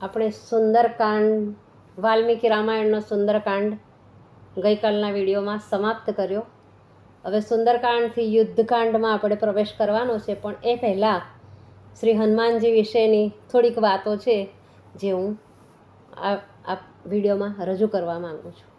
આપણે સુંદરકાંડ, વાલ્મીકી રામાયણનો સુંદરકાંડ ગઈકાલના વિડીયોમાં સમાપ્ત કર્યો. હવે સુંદરકાંડથી યુદ્ધકાંડમાં આપણે પ્રવેશ કરવાનો છે, પણ એ પહેલાં શ્રી હનુમાનજી વિશેની થોડીક વાતો છે, જે હું આ આ વિડીયોમાં રજૂ કરવા માગું છું.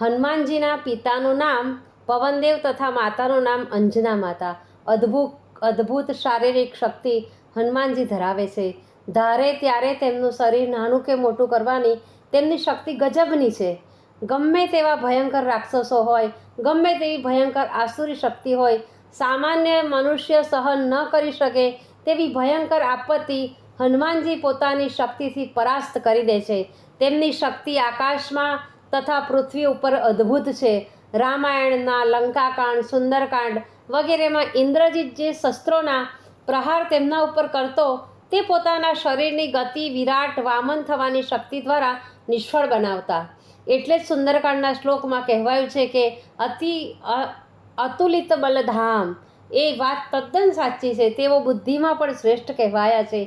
હનુમાનજીના પિતાનું નામ પવનદેવ તથા માતાનું નામ અંજના માતા. અદ્ભુત અદ્ભુત શારીરિક શક્તિ હનુમાનજી ધરાવે છે. ધારે ત્યારે તેમનું શરીર નાનું કે મોટું કરવાની તેમની શક્તિ ગજબની છે. ગમે તેવા ભયંકર રાક્ષસો હોય, ગમે તેવી ભયંકર આસુરી શક્તિ હોય, સામાન્ય મનુષ્ય સહન ન કરી શકે તેવી ભયંકર આપત્તિ હનુમાનજી પોતાની શક્તિથી પરાસ્ત કરી દે છે. તેમની શક્તિ આકાશમાં તથા પૃથ્વી ઉપર અદ્ભુત છે. રામાયણના લંકાકાંડ, સુંદરકાંડ વગેરેમાં ઇન્દ્રજીત જે શસ્ત્રોના પ્રહાર તેમના ઉપર કરતો તે પોતાના શરીરની ગતિ, વિરાટ, વામન થવાની શક્તિ દ્વારા નિષ્ફળ બનાવતા. એટલે જ સુંદરકાંડના શ્લોકમાં કહેવાયું છે કે અતિ અતુલિત બલધામ. એ વાત તદ્દન સાચી છે. તેઓ બુદ્ધિમાં પણ શ્રેષ્ઠ કહેવાયા છે.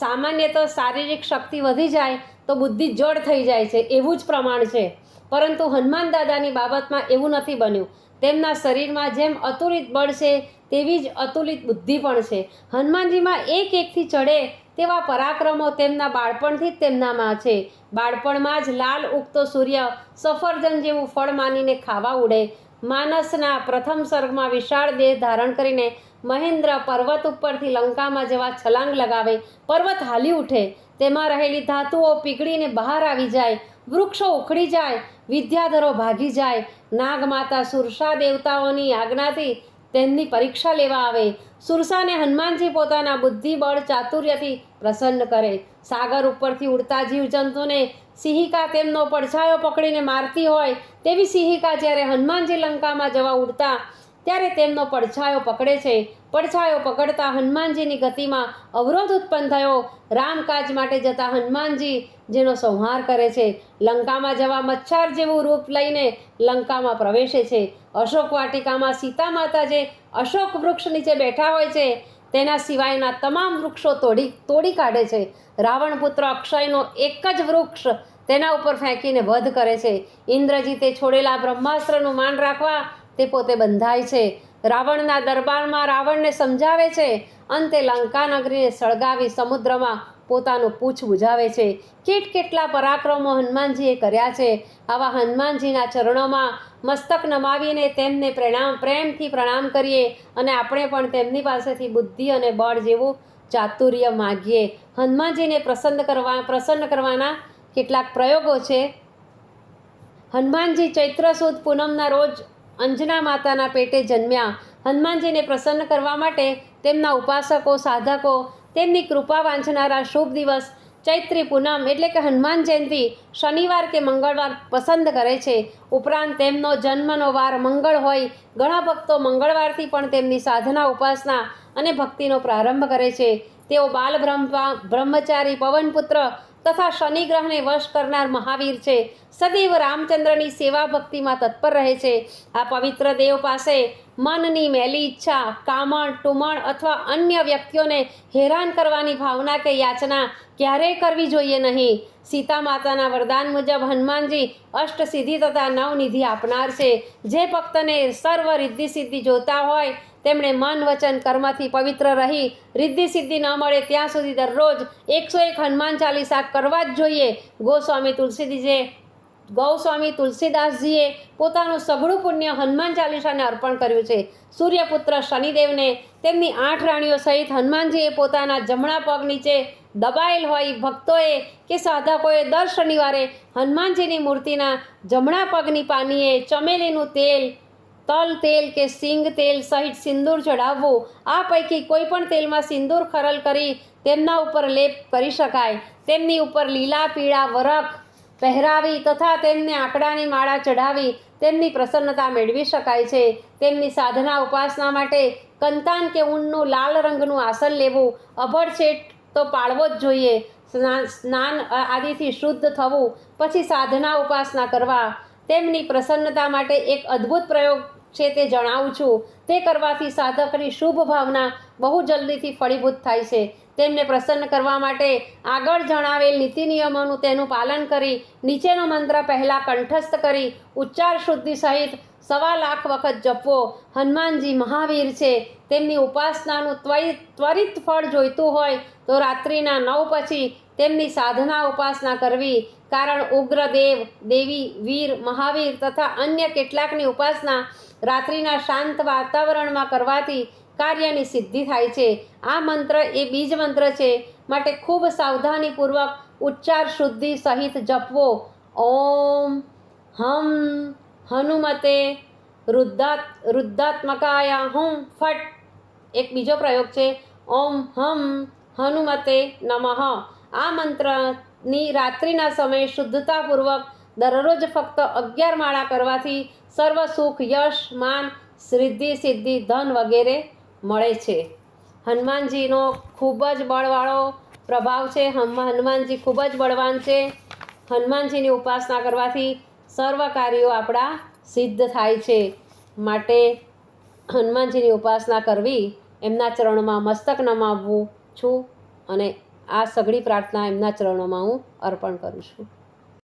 સામાન્ય તો શારીરિક શક્તિ વધી જાય તો બુદ્ધિ જડ થઈ જાય છે, એવું જ પ્રમાણ છે. પરંતુ હનુમાન દાદાની બાબતમાં એવું નથી બન્યું. તેમના શરીરમાં જેમ અતુલિત બળ છે, તેવી જ અતુલિત બુદ્ધિ પણ છે. હનુમાનજીમાં એક એકથી ચડે તેવા પરાક્રમો તેમના બાળપણથી જ તેમનામાં છે. બાળપણમાં જ લાલ ઉગતો સૂર્ય સફરજન જેવું ફળ માનીને ખાવા ઉડે માનસના પ્રથમ સર્ગમાં વિશાળ દેહ ધારણ કરીને મહેન્દ્ર પર્વત ઉપરથી લંકામાં જવા છલાંગ લગાવે, પર્વત હાલી ઉઠે. તેમાં રહેલી ધાતુઓ પીગળીને બહાર આવી જાય, વૃક્ષો ઉખડી જાય, વિદ્યાધરો ભાગી જાય. નાગમાતા સુરસા દેવતાઓની આજ્ઞાથી તેમની પરીક્ષા લેવા આવે. સુરસાને હનુમાનજી પોતાના બુદ્ધિબળ ચાતુર્યથી પ્રસન્ન કરે. સાગર ઉપરથી ઉડતા જીવજંતુને સિંહિકા તેમનો પડછાયો પકડીને મારતી હોય તેવી સિંહિકા જ્યારે હનુમાનજી લંકામાં જવા ઉડતા, ત્યારે તેમનો પડછાયો પકડે છે. પડછાયો પકડતા હનુમાનજીની ગતિમાં અવરોધ ઉત્પન્ન થયો. રામકાજ માટે જતા હનુમાનજી જેનો સંહાર કરે છે. લંકામાં જવા મચ્છર જેવું રૂપ લઈને લંકામાં પ્રવેશે છે. અશોક વાટિકામાં સીતા માતા જે અશોક વૃક્ષ નીચે બેઠા હોય છે. તેના સિવાયના તમામ વૃક્ષો તોડી તોડી કાઢે છે. રાવણ પુત્ર અક્ષયનો એક જ વૃક્ષ તેના ઉપર ફેંકીને વધ કરે છે. ઇન્દ્રજીતે છોડેલા બ્રહ્માસ્ત્રનું માન રાખવા તે પોતે બંધાય છે. રાવણના દરબારમાં રાવણને સમજાવે છે અંતે લંકા નગરીને સળગાવી સમુદ્રમાં પોતાનું પૂછ બુઝાવે છે. કેટ કેટલા પરાક્રમો હનુમાનજીએ કર્યા છે. આવા હનુમાનજીના ચરણોમાં મસ્તક નમાવીને તેમને પ્રણામ, પ્રેમથી પ્રણામ કરીએ અને આપણે પણ તેમની પાસેથી બુદ્ધિ અને બળ જેવું ચાતુર્ય માગીએ. હનુમાનજીને પ્રસન્ન કરવા, પ્રસન્ન કરવાના કેટલાક પ્રયોગો છે. હનુમાનજી ચૈત્ર સુદ પૂનમના રોજ અંજના માતાના પેટે જન્મ્યા. હનુમાનજીને પ્રસન્ન કરવા માટે તેમના ઉપાસકો, સાધકો, તેમની કૃપા વાંચનારા શુભ દિવસ, ચૈત્રી પૂનમ એટલે કે હનુમાન જયંતિ શનિવાર કે મંગળવાર પસંદ કરે છે. ઉપરાંત તેમનો જન્મનો વાર મંગળ હોય, ઘણા ભક્તો મંગળવારથી પણ તેમની સાધના, ઉપાસના અને ભક્તિનો પ્રારંભ કરે છે. તેઓ બાલ બ્રહ્મા, બ્રહ્મચારી, પવનપુત્ર તથા શનિ ગ્રહને વશ કરનાર મહાવીર છે. સદૈવ રામચંદ્રની સેવા ભક્તિમાં તત્પર રહે છે. આ પવિત્ર દેવ પાસે મનની મેલી ઈચ્છા કામણ ટુમણ અથવા અન્ય વ્યક્તિઓને હેરાન કરવાની ભાવના કે યાચના ક્યારેય કરવી જોઈએ નહીં. સીતા માતાના વરદાન મુજબ હનુમાનજી અષ્ટસિદ્ધિ તથા નવનિધિ આપનાર છે. જે ભક્તને સર્વ રિદ્ધિ સિદ્ધિ જોતા હોય તેમણે મન વચન કર્મથી પવિત્ર રહી, રિદ્ધિ સિદ્ધિ ન મળે ત્યાં સુધી દરરોજ એકસો એક હનુમાન ચાલીસા કરવા જ જોઈએ. ગોસ્વામી તુલસીજીએ, ગૌસ્વામી તુલસીદાસજીએ પોતાનું સઘળું પુણ્ય હનુમાન ચાલીસાને અર્પણ કર્યું છે. સૂર્યપુત્ર શનિદેવને તેમની આઠ રાણીઓ સહિત હનુમાનજીએ પોતાના જમણા પગ નીચે દબાયેલ હોય ભક્તોએ કે સાધકોએ દર શનિવારે હનુમાનજીની મૂર્તિના જમણા પગની પાનીએ ચમેલીનું તેલ તલ તેલ કે સિંગ તેલ સહિત સિંદૂર ચડાવવું આ પૈકી કોઈ પણ તેલમાં સિંદૂર ખરલ કરી તેમના ઉપર લેપ કરી શકાય. તેમની ઉપર લીલા, પીળા વરખ પહેરાવી તથા તેમને આંકડાની માળા ચઢાવી તેમની પ્રસન્નતા મેળવી શકાય છે. તેમની સાધના ઉપાસના માટે કંતાન કે ઊનનું લાલ રંગનું આસન લેવું અભડછેટ તો પાળવો જ જોઈએ. સ્ના- સ્નાન આદિથી શુદ્ધ થવું, પછી સાધના ઉપાસના કરવા. તેમની પ્રસન્નતા માટે એક અદ્ભુત પ્રયોગ છે તે જણાવું છું. તે કરવાથી સાધકની શુભ ભાવના બહુ જલ્દીથી ફળીભૂત થાય છે. તેમને પ્રસન્ન કરવા માટે આગળ જણાવેલ નીતિ નિયમોનું તેનું પાલન કરી નીચેનો મંત્ર પહેલાં કંઠસ્થ કરી ઉચ્ચાર શુદ્ધિ સહિત સવા લાખ વખત જપવો. હનુમાનજી મહાવીર છે. તેમની ઉપાસનાનું ત્વરિત ફળ જોઈતું હોય તો રાત્રિના નવ પછી તેમની સાધના ઉપાસના કરવી કારણ ઉગ્ર દેવ દેવી, વીર, મહાવીર તથા અન્ય કેટલાકની ઉપાસના રાત્રિના શાંત વાતાવરણમાં કરવાથી કાર્યની સિદ્ધિ થાય છે. આ મંત્ર એ બીજ મંત્ર છે. માટે ખૂબ સાવધાનીપૂર્વક ઉચ્ચાર શુદ્ધિ સહિત જપવો. ઓમ હમ હનુમતે રુદ્ધાત, રુદ્ધાત્મકાય હું ફટ. એક બીજો પ્રયોગ છે. ઓમ હમ હનુમતે નમઃ. આ મંત્રની રાત્રિના સમયે શુદ્ધતાપૂર્વક દરરોજ ફક્ત અગિયાર માળા કરવાથી સર્વ સુખ, યશ, માન, સિદ્ધિ સિદ્ધિ, ધન વગેરે મળે છે. હનુમાનજીનો ખૂબ જ બળવાળો પ્રભાવ છે. હનુમાનજી ખૂબ જ બળવાન છે. હનુમાનજીની ઉપાસના કરવાથી સર્વ કાર્યો આપણા સિદ્ધ થાય છે. માટે હનુમાનજીની ઉપાસના કરવી, એમના ચરણમાં મસ્તક નમાવવું છું અને આ સઘળી પ્રાર્થના એમના ચરણોમાં હું અર્પણ કરું છું.